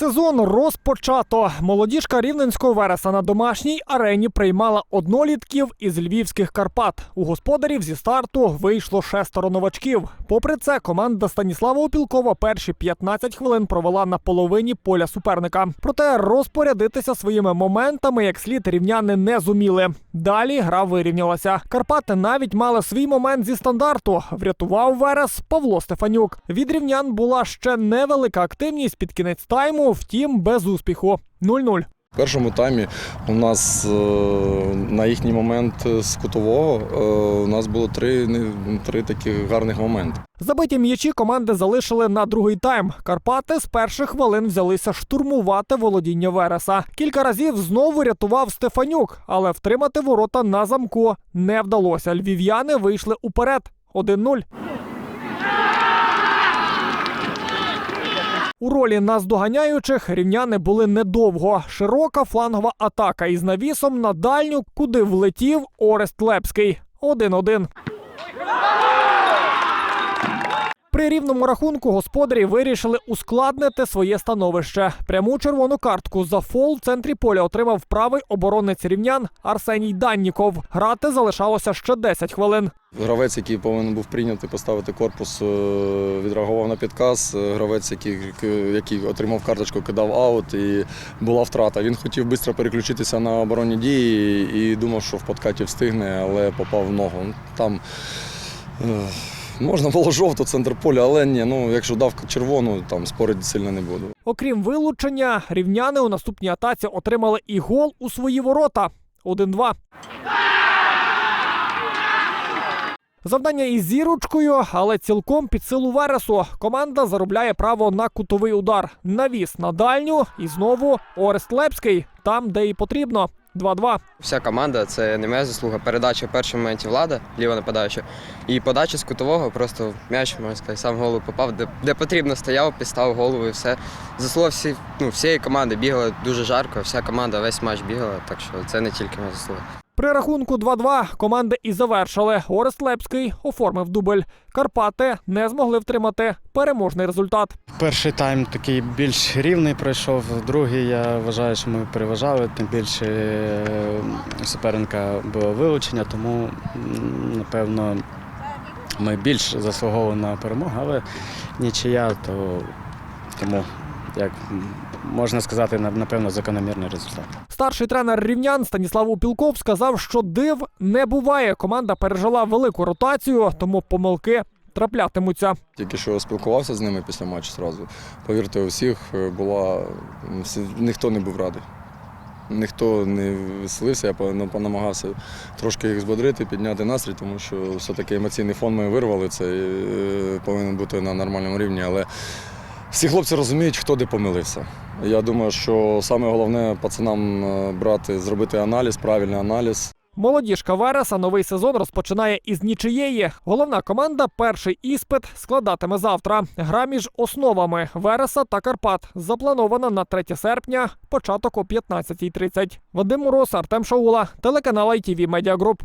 Сезон розпочато. Молодіжка рівненського вереса на домашній арені приймала однолітків із львівських Карпат. У господарів зі старту вийшло шестеро новачків. Попри це, команда Станіслава Опілкова перші 15 хвилин провела на половині поля суперника. Проте розпорядитися своїми моментами як слід рівняни не зуміли. Далі гра вирівнялася. Карпати навіть мали свій момент зі стандарту. Врятував Верес Павло Стефанюк. Від рівнян була ще невелика активність під кінець тайму, втім без успіху. 0-0. В першому таймі у нас е, на їхній момент з кутового е, у нас було три, три таких гарних моменти. Забиті м'ячі команди залишили на другий тайм. Карпати з перших хвилин взялися штурмувати володіння Вереса. Кілька разів знову рятував Стефанюк, але втримати ворота на замку не вдалося. Львів'яни вийшли уперед. 1-0. У ролі наздоганяючих рівняни були недовго. Широка флангова атака із навісом на дальню, куди влетів Орест Лепський. 1-1. Рівному рахунку господарі вирішили ускладнити своє становище. Пряму червону картку за фол в центрі поля отримав правий оборонець рівнян Арсеній Данніков. Грати залишалося ще 10 хвилин. Гравець, який повинен був прийняти, поставити корпус, е, відреагував на підказ. Е, Гравець, який, який отримав карточку, кидав аут і була втрата. Він хотів швидко переключитися на оборонні дії і думав, що в подкаті встигне, але попав в ногу. Там е, можна було жовту центр поля, але ні, ну якщо дав червону, там спорити сильно не буду. Окрім вилучення, рівняни у наступній атаці отримали і гол у свої ворота. 1-2. Завдання із зірочкою, але цілком під силу Вересу. Команда заробляє право на кутовий удар. Навіс на дальню і знову Орест Лепський, там, де і потрібно. 2-2. Вся команда це не моя заслуга. Передача в першому моменті влада, ліва нападаюча. І подача з кутового, просто м'яч, можна сказати, сам голову попав, де, де потрібно стояв, підстав голову і все. Заслуга всі, ну, всієї команди бігала дуже жарко, вся команда весь матч бігала, так що це не тільки моя заслуга. При рахунку 2-2 команди і завершили. Орест Лепський оформив дубль. Карпати не змогли втримати переможний результат. Перший тайм такий більш рівний пройшов. Другий я вважаю, що ми переважали. Тим більше е, суперника було вилучення, тому напевно ми більш заслуговували на перемогу, але нічия, то тому як можна сказати, напевно, закономірний результат. Старший тренер рівнян Станіслав Упілков сказав, що див не буває. Команда пережила велику ротацію, тому помилки траплятимуться. Тільки що спілкувався з ними після матчу зразу. Повірте, у всіх е, була ніхто не був радий. Ніхто не веселився, я пон- намагався трошки їх збодрити, підняти настрій, тому що все-таки емоційний фон ми вирвали, це е, повинен бути на нормальному рівні. Але всі хлопці розуміють, хто де помилився. Я думаю, що саме головне пацанам е, брати, зробити аналіз, правильний аналіз. Молодіжка Вереса новий сезон розпочинає із нічиєї. Головна команда перший іспит складатиме завтра. Гра між основами Вереса та Карпат запланована на 3 серпня, початок о 15.30. Вадим Мороз, Артем Шаула, телеканал ITV Media Group.